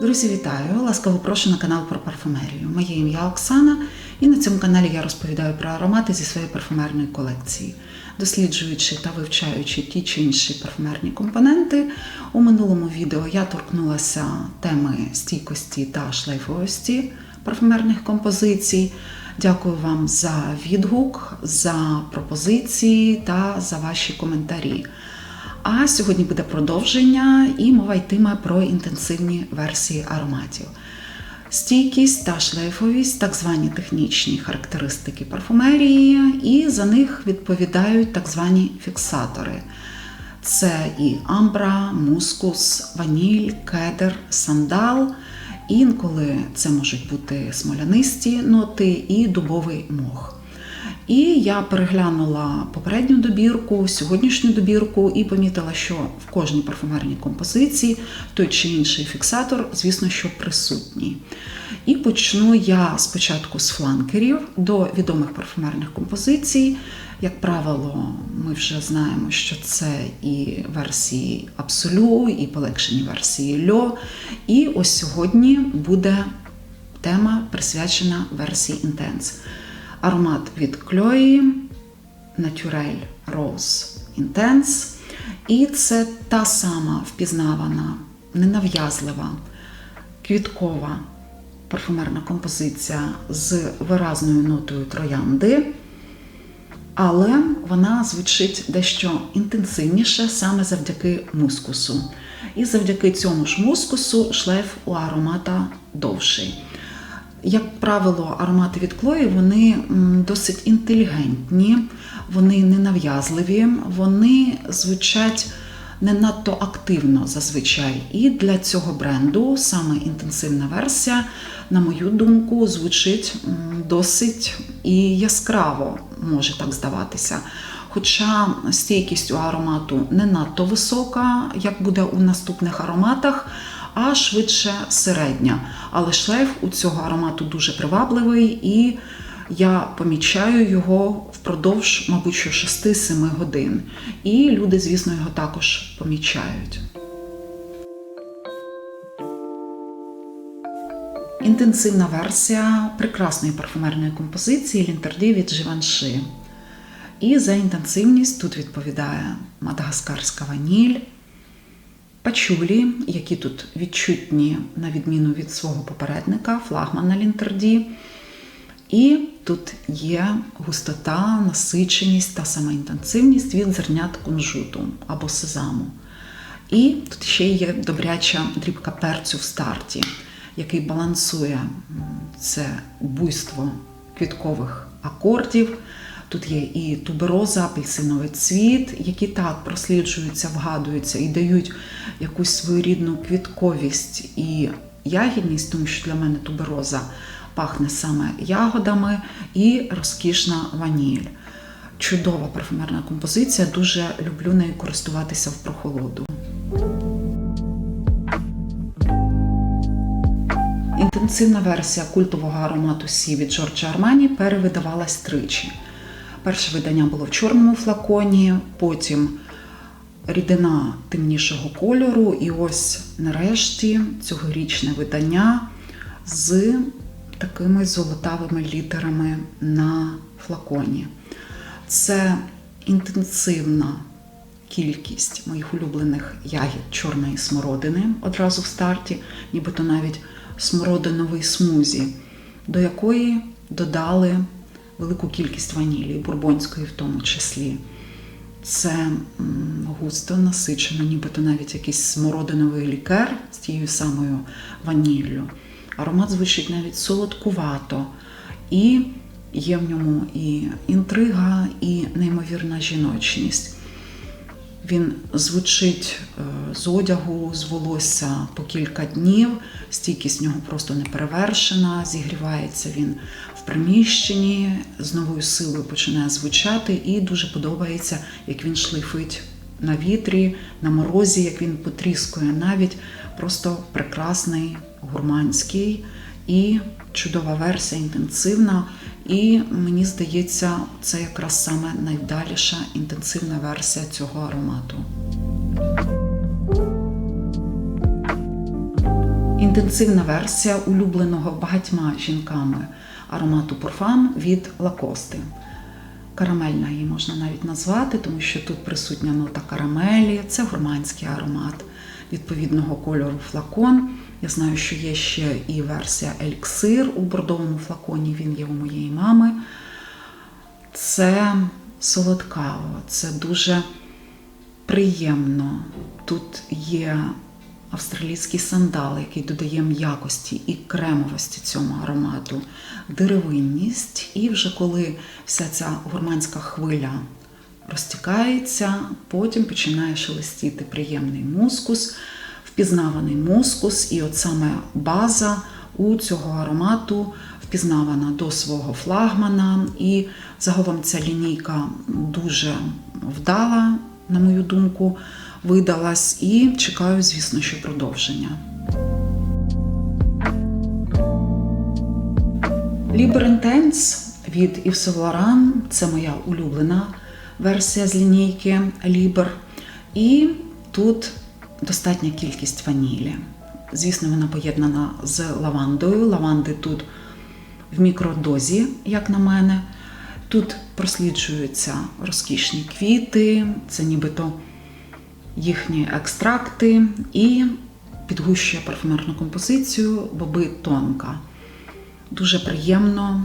Друзі, вітаю! Ласкаво прошу на канал про парфумерію. Моє ім'я Оксана, і на цьому каналі я розповідаю про аромати зі своєї парфумерної колекції, досліджуючи та вивчаючи ті чи інші парфумерні компоненти. У минулому відео я торкнулася теми стійкості та шлейфовості парфумерних композицій. Дякую вам за відгук, за пропозиції та за ваші коментарі. А сьогодні буде продовження і мова йтиме про інтенсивні версії ароматів. Стійкість та шлейфовість так звані технічні характеристики парфумерії, і за них відповідають так звані фіксатори. Це і амбра, мускус, ваніль, кедр, сандал. Інколи це можуть бути смолянисті ноти і дубовий мох. І я переглянула попередню добірку, сьогоднішню добірку, і помітила, що в кожній парфумерній композиції той чи інший фіксатор, звісно, що присутній. І почну я спочатку з фланкерів до відомих парфумерних композицій. Як правило, ми вже знаємо, що це і версії Абсолю, і полегшені версії Льо. І ось сьогодні буде тема присвячена версії Intense аромат від Клої Naturel Rose Intense. І це та сама впізнавана, ненав'язлива, квіткова парфумерна композиція з виразною нотою троянди. Але вона звучить дещо інтенсивніше саме завдяки мускусу. І завдяки цьому ж мускусу шлейф у аромата довший. Як правило, аромати від Клої вони досить інтелігентні, вони ненав'язливі, вони звучать не надто активно зазвичай. І для цього бренду саме інтенсивна версія, на мою думку, звучить досить і яскраво, може так здаватися. Хоча стійкість у аромату не надто висока, як буде у наступних ароматах а швидше середня. Але шлейф у цього аромату дуже привабливий, і я помічаю його впродовж, мабуть, що 6-7 годин. І люди, звісно, його також помічають. Інтенсивна версія прекрасної парфумерної композиції Лінтерді від Живанши. І за інтенсивність тут відповідає мадагаскарська ваніль, пачулі, які тут відчутні, на відміну від свого попередника, флагмана Лінтерді. І тут є густота, насиченість та сама інтенсивність від зернят кунжуту або сезаму. І тут ще є добряча дрібка перцю в старті, який балансує це буйство квіткових акордів. Тут є і тубероза, апельсиновий цвіт, які так просліджуються, вгадуються і дають якусь своєрідну квітковість і ягідність, тому що для мене тубероза пахне саме ягодами і розкішна ваніль. Чудова парфумерна композиція, дуже люблю нею користуватися в прохолоду. Інтенсивна версія культового аромату Сі від Джорджа Армані перевидавалась тричі. Перше видання було в чорному флаконі, потім рідина темнішого кольору, і ось нарешті цьогорічне видання з такими золотавими літерами на флаконі. Це інтенсивна кількість моїх улюблених ягід чорної смородини одразу в старті, нібито навіть смородиновий смузі, до якої додали велику кількість ванілі, бурбонської в тому числі. Це густо насичено, нібито навіть якийсь смородиновий лікер з тією самою ваніллю. Аромат звучить навіть солодкувато, і є в ньому і інтрига, і неймовірна жіночність. Він звучить е, з одягу, з волосся по кілька днів, стійкість нього просто не перевершена, зігрівається він в приміщенні, з новою силою починає звучати, і дуже подобається, як він шлейфить на вітрі, на морозі, як він потріскує. Навіть просто прекрасний, гурманський і чудова версія, інтенсивна. І мені здається, це якраз саме найдаліша інтенсивна версія цього аромату. інтенсивна версія улюбленого багатьма жінками аромату Парфам від Лакости. Карамельна її можна навіть назвати, тому що тут присутня нота карамелі, це гурманський аромат відповідного кольору флакон. Я знаю, що є ще і версія еліксир у бордовому флаконі, він є у моєї мами. Це солодкаво, це дуже приємно. Тут є австралійський сандал, який додає м'якості і кремовості цьому аромату, деревинність. І вже коли вся ця гурманська хвиля розтікається, потім починає шелестіти приємний мускус, впізнаваний мускус, і от саме база у цього аромату впізнавана до свого флагмана. І загалом ця лінійка дуже вдала, на мою думку, видалась. І чекаю, звісно, що продовження. Liber Intense від Yves Saint Laurent – це моя улюблена версія з лінійки Liber. І тут достатня кількість ванілі. Звісно, вона поєднана з лавандою. Лаванди тут в мікродозі, як на мене. Тут просліджуються розкішні квіти, це нібито їхні екстракти, і підгущує парфумерну композицію боби тонка. Дуже приємно,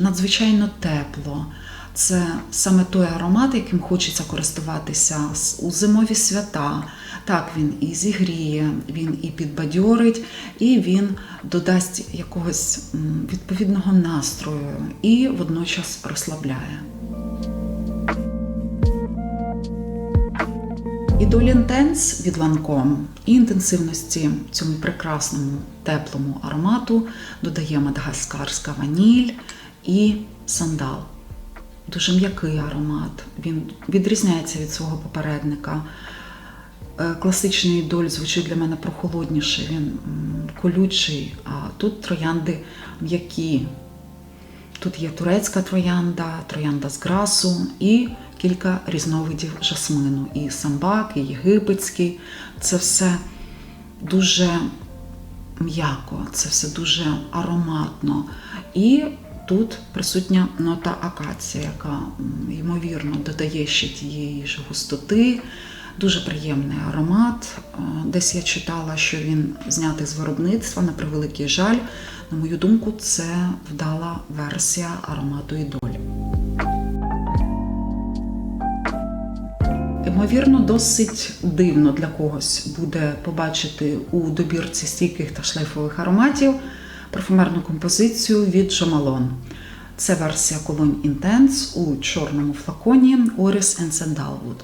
надзвичайно тепло. Це саме той аромат, яким хочеться користуватися у зимові свята. Так, він і зігріє, він і підбадьорить, і він додасть якогось відповідного настрою і водночас розслабляє. І до Intense від Lancome і інтенсивності цьому прекрасному теплому аромату додає мадагаскарська ваніль і сандал. Дуже м'який аромат. Він відрізняється від свого попередника. Е, Класичний доль звучить для мене прохолодніше, він колючий, а тут троянди м'які. Тут є турецька троянда, троянда з грасу і кілька різновидів жасмину. І самбак, і єгипетський. Це все дуже м'яко, це все дуже ароматно. І тут присутня нота акація, яка ймовірно додає ще тієї ж густоти. Дуже приємний аромат. Е, Десь я читала, що він знятий з виробництва, на превеликий жаль. На мою думку, це вдала версія аромату ідоль. Ймовірно, досить дивно для когось буде побачити у добірці стійких та шлейфових ароматів парфумерну композицію від Жомалон. Це версія Cologne Intense у чорному флаконі Oris and Sandalwood.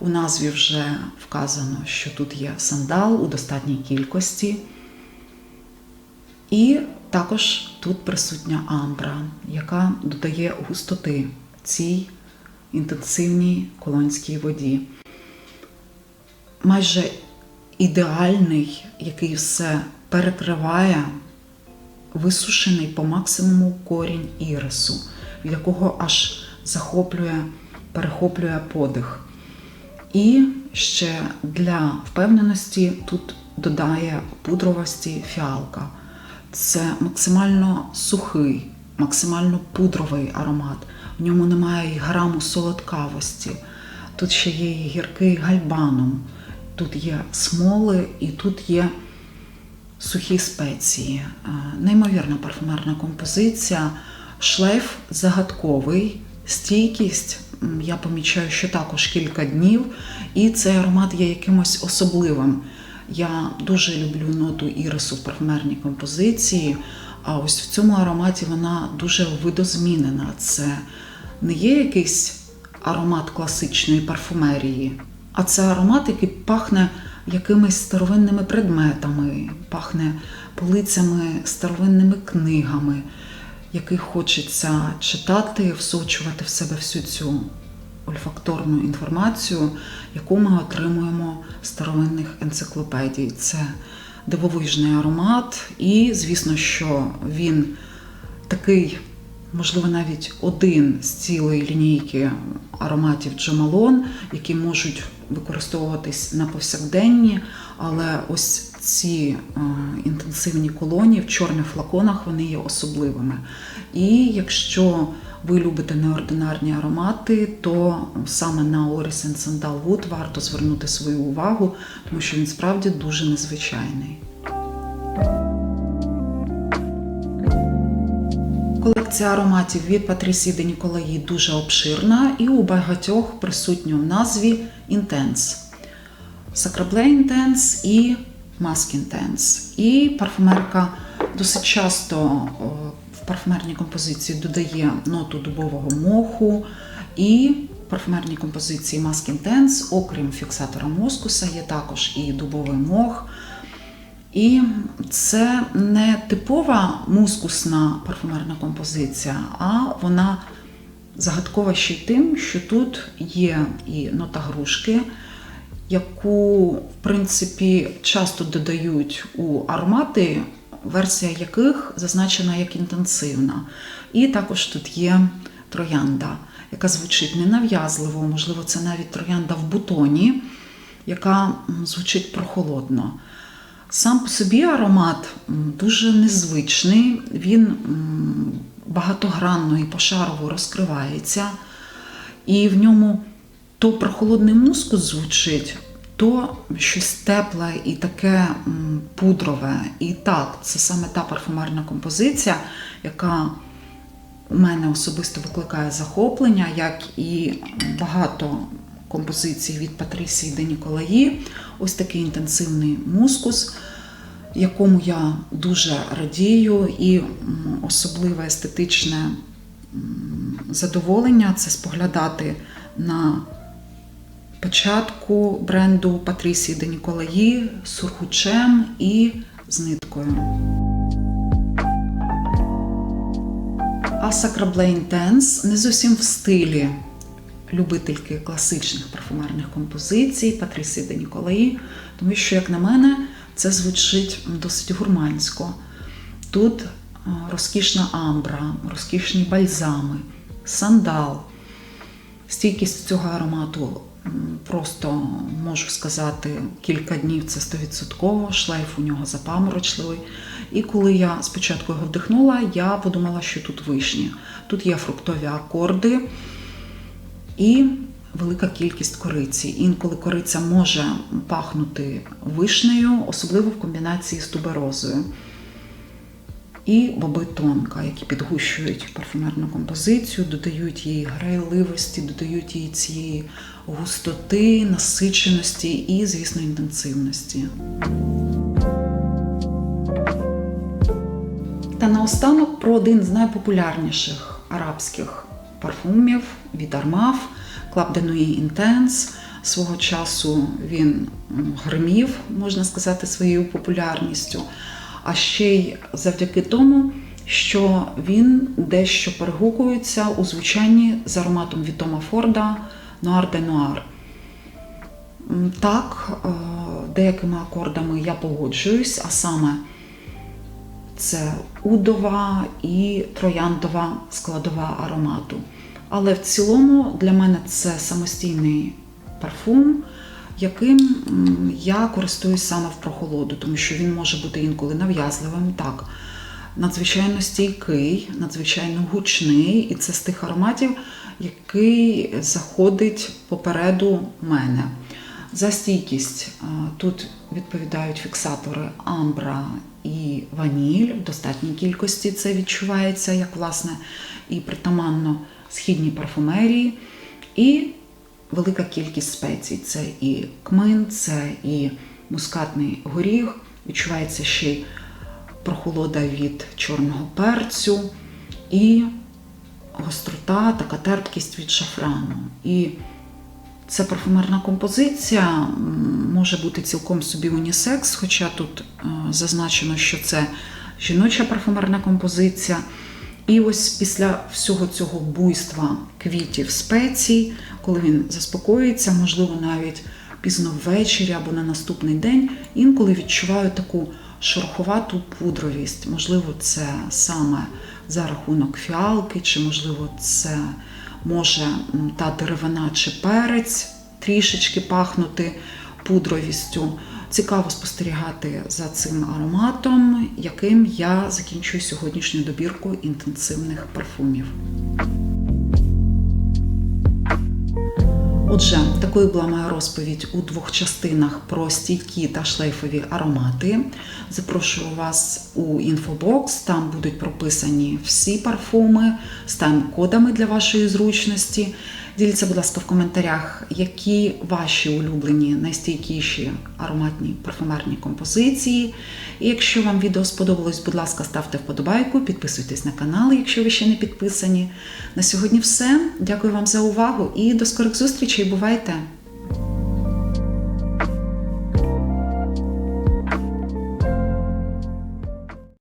У назві вже вказано, що тут є сандал у достатній кількості. І також тут присутня амбра, яка додає густоти цій інтенсивній колонській воді. Майже ідеальний, який все перекриває висушений по максимуму корінь ірису, від якого аж захоплює, перехоплює подих. І ще для впевненості тут додає пудровості фіалка. Це максимально сухий, максимально пудровий аромат. В ньому немає і граму солодкавості. Тут ще є і гіркий гальбаном, тут є смоли і тут є сухі спеції. Е, Неймовірна парфумерна композиція, шлейф загадковий, стійкість. Я помічаю, що також кілька днів, і цей аромат є якимось особливим. Я дуже люблю ноту ірису в парфумерній композиції, а ось в цьому ароматі вона дуже видозмінена. Це не є якийсь аромат класичної парфумерії, а це аромат, який пахне якимись старовинними предметами, пахне полицями, старовинними книгами, який хочеться читати, всочувати в себе всю цю ольфакторну інформацію, яку ми отримуємо з старовинних енциклопедій. Це дивовижний аромат, і, звісно, що він такий можливо, навіть один з цілої лінійки ароматів Джомалон, які можуть використовуватись на повсякденні, але ось ці е, інтенсивні колонії в чорних флаконах вони є особливими. І якщо ви любите неординарні аромати, то саме на Orris Sandalwood варто звернути свою увагу, тому що він справді дуже незвичайний. Колекція ароматів від Патрісії де Ніколаї дуже обширна і у багатьох присутньо в назві Intense. Sacrablе Intense і Mask Intense. І парфумерка досить часто в парфумерній композиції додає ноту дубового моху. І в парфумерній композиції Mask Intense, окрім фіксатора москуса, є також і дубовий мох. І це не типова мускусна парфумерна композиція, а вона загадкова ще й тим, що тут є і нота грушки, яку, в принципі, часто додають у аромати, версія яких зазначена як інтенсивна. І також тут є троянда, яка звучить ненав'язливо, можливо, це навіть троянда в бутоні, яка звучить прохолодно. Сам по собі аромат дуже незвичний, він багатогранно і пошарово розкривається, і в ньому то прохолодний мускус звучить, то щось тепле і таке пудрове. І так, це саме та парфумерна композиція, яка у мене особисто викликає захоплення, як і багато композицій від Патрісії де Ніколаї. Ось такий інтенсивний мускус, якому я дуже радію, і особливе естетичне задоволення це споглядати на початку бренду Патрісії де Ніколаї з сургучем і з ниткою. А Sacrablе Intense не зовсім в стилі любительки класичних парфумерних композицій Патрісії де Ніколаї, тому що, як на мене, це звучить досить гурмансько. Тут е, розкішна амбра, розкішні бальзами, сандал. Стійкість цього аромату просто можу сказати, кілька днів це 100%, шлейф у нього запаморочливий. І коли я спочатку його вдихнула, я подумала, що тут вишні. Тут є фруктові акорди і велика кількість кориці. Інколи кориця може пахнути вишнею, особливо в комбінації з туберозою. І боби тонка, які підгущують парфумерну композицію, додають їй грайливості, додають їй цієї густоти, насиченості і, звісно, інтенсивності. Та наостанок про один з найпопулярніших арабських парфумів від Armaf Club de Nuit. Свого часу він гримів, можна сказати, своєю популярністю. А ще й завдяки тому, що він дещо перегукується у звучанні з ароматом від Тома Форда de Noir. М, Так, е, деякими акордами я погоджуюсь, а саме це удова і трояндова складова аромату. Але в цілому для мене це самостійний парфум, яким я користуюсь саме в прохолоду, тому що він може бути інколи нав'язливим, так, надзвичайно стійкий, надзвичайно гучний, і це з тих ароматів, який заходить попереду мене. За стійкість е, тут відповідають фіксатори амбра і ваніль в достатній кількості. Це відчувається як власне і притаманно східній парфумерії. І велика кількість спецій. Це і кмин, це і мускатний горіх. Відчувається ще й прохолода від чорного перцю, і гострота, така терпкість від шафрану. І ця парфумерна композиція може бути цілком собі унісекс, хоча тут е, зазначено, що це жіноча парфумерна композиція. І ось після всього цього буйства квітів спецій, коли він заспокоїться, можливо, навіть пізно ввечері або на наступний день, інколи відчуваю таку шороховату пудровість. Можливо, це саме за рахунок фіалки, чи, можливо, це може та деревина чи перець трішечки пахнути пудровістю. Цікаво спостерігати за цим ароматом, яким я закінчую сьогоднішню добірку інтенсивних парфумів. Отже, такою була моя розповідь у двох частинах про стійкі та шлейфові аромати. Запрошую вас у інфобокс. Там будуть прописані всі парфуми з тайм-кодами для вашої зручності. Діліться, будь ласка, в коментарях, які ваші улюблені найстійкіші ароматні парфумерні композиції. І якщо вам відео сподобалось, будь ласка, ставте вподобайку, підписуйтесь на канал, якщо ви ще не підписані. На сьогодні все. Дякую вам за увагу і до скорих зустрічей. Бувайте!